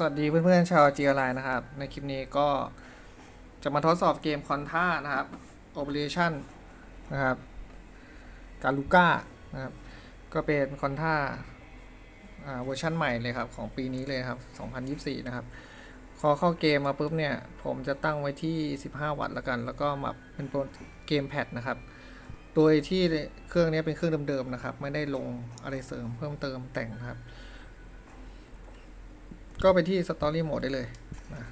สวัสดีเพื่อนๆชาวจีอไลนะครับ ในคลิปนี้ก็จะมาทดสอบเกมคอนท่านะครับ Operation นะครับกาลูก้านะครับ ก็เป็นคอนท่าเวอร์ชันใหม่เลยครับของปีนี้เลยครับ 2024 นะครับ พอเข้าเกมมาปุ๊บเนี่ย ผมจะตั้งไว้ที่ 15 วัตต์ล้วกัน แล้วก็มาเป็นโปรเกมแพดนะครับ โดยที่เครื่องนี้เป็นเครื่องเดิมๆนะครับ ไม่ได้ลงอะไรเสริมเพิ่มเติมแต่งนะครับ ก็ไปที่ Story Mode ได้เลยนะ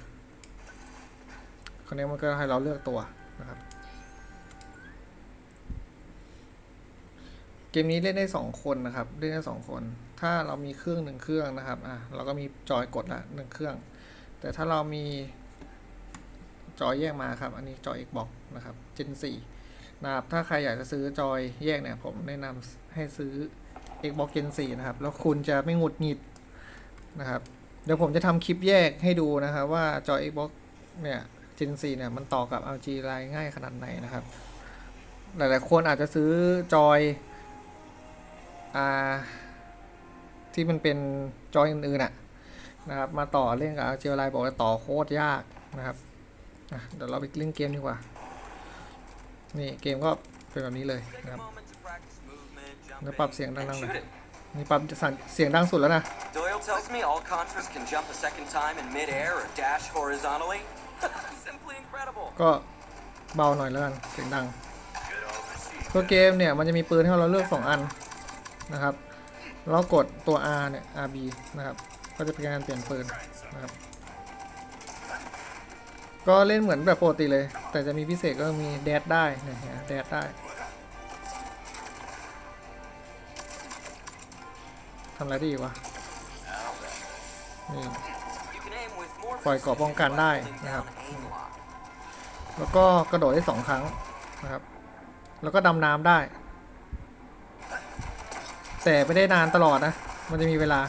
คราวนี้มันก็ให้เราเลือกตัวนะครับ เกมนี้เล่นได้ 2 คนนะครับ เล่นได้ 2 คน ถ้าเรามีเครื่องหนึ่งเครื่องนะครับอะเราก็มีจอยกดละหนึ่งเครื่อง แต่ถ้าเรามีจอยแยกมาครับ อันนี้จอย Xbox นะครับ Gen 4นะครับ ถ้าใครอยากจะซื้อจอยแยกเนี่ย ผมแนะนำให้ซื้อ Xbox Gen 4นะครับ แล้วคุณจะไม่หงุดหงิดนะครับ เดี๋ยวผมจะทำคลิปแยกให้ดูนะครับว่าจอ Xbox เนี่ย Gen 4เนี่ยมันต่อกับ LG Line ง่ายขนาดไหนนะครับ หลายๆคนอาจจะซื้อจอยอ่าที่มันเป็นจอยอื่นๆน่ะนะครับมาต่อเล่นกับ LG Line บอกว่าต่อโคตรยากนะครับเดี๋ยวเราไปเล่นเกมดีกว่า นี่เกมก็เป็นแบบนี้เลยนะครับแล้วปรับเสียงดังๆหน่อยนี่ปรับเสียงดังสุดแล้วนะ tells me all Contras can jump a second time in midair or dash horizontally. Simply incredible. ก็เบาหน่อยแล้วกันเสียงดังตัวเกมเนี่ยมันจะมีปืนให้เราเลือก 2 อันนะครับแล้วกดตัว R เนี่ย RB นะครับ ก็จะเป็นการเปลี่ยนปืนนะครับ ก็เล่นเหมือนแบบปกติเลย แต่จะมีพิเศษก็มีแดดได้เนี่ยเห็นไหมแดดได้ทำอะไรได้อีกวะ ปล่อยเกราะป้องกันได้นะครับ aim lock. แล้วก็กระโดดได้สองครั้งนะครับ แล้วก็ดำน้ำได้ แต่ไม่ได้นานตลอดนะ มันจะมีเวลา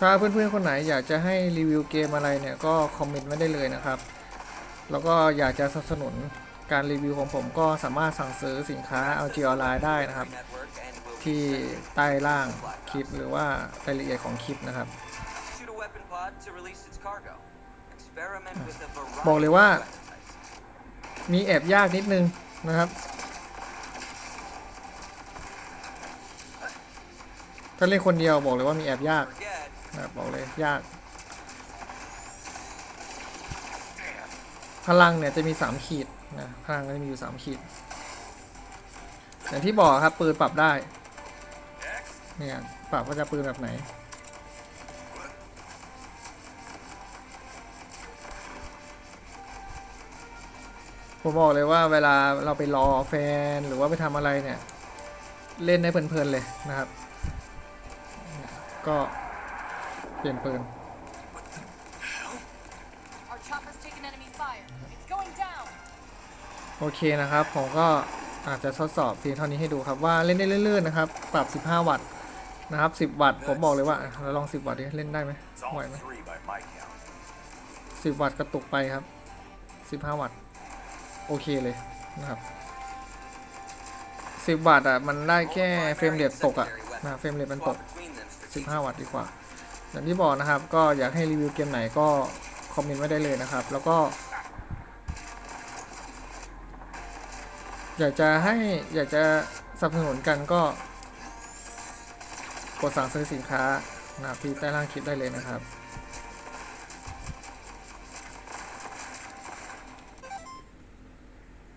ถ้าเพื่อนๆคนไหนอยากจะให้รีวิวเกมอะไรเนี่ยก็คอมเมนต์ไว้ได้เลยนะครับ แล้วก็อยากจะสนับสนุนการรีวิวของผมก็สามารถสั่งซื้อสินค้า LG ออนไลน์ได้นะครับ Network and will ที่ใต้ล่างคลิปหรือว่ารายละเอียดของคลิปนะครับ shoot a weapon pod to release its cargo. Experiment with a variety บอกเลยว่า of weapon types. มีแอบยากนิดนึงนะครับ ถ้าเล่นคนเดียวบอกเลยว่ามีแอบยาก Forget, นะบอกเลยยาก พลังเนี่ยจะมี 3 ขีดนะพลังก็จะมีอยู่ 3 ขีด อย่างที่บอกครับปืนปรับได้ เนี่ยปรับว่าจะปืนแบบไหนผมบอกเลยว่าเวลาเราไปรอแฟนหรือว่าไปทำอะไรเนี่ย เล่นได้เพลินๆเลยนะครับ ก็ ปลี่ยนปืน Our chopper's taken enemy fire. It's going down. โอเคนะครับ ผมก็อาจจะทดสอบเพียงเท่านี้ให้ดูครับว่าเล่นได้ลื่นๆนะครับ ปรับ 15 วัตต์นะครับ 10 วัตต์ ผมบอกเลยว่าอะเราลอง 10 วัตต์ดิเล่นได้ไหม It's ไหว all ไหม three by my count. 10 วัตต์กระตุกไปครับ 15 วัตต์ โอเคเลยนะครับ 10 วัตต์อะ มันได้แค่เฟรมเรทตกอะนะเฟรมเรทมันต swap ก between them strategically. 15 วัตต์ดีกว่า อย่างที่บอกนะครับ ก็อยากให้รีวิวเกมไหนก็คอมเมนต์ไว้ได้เลยนะครับ แล้วก็ อยากจะให้อยากจะสนับสนุนกันก็ กดสั่งซื้อสินค้านะครับที่ใต้ล่างคลิปได้เลยนะครับ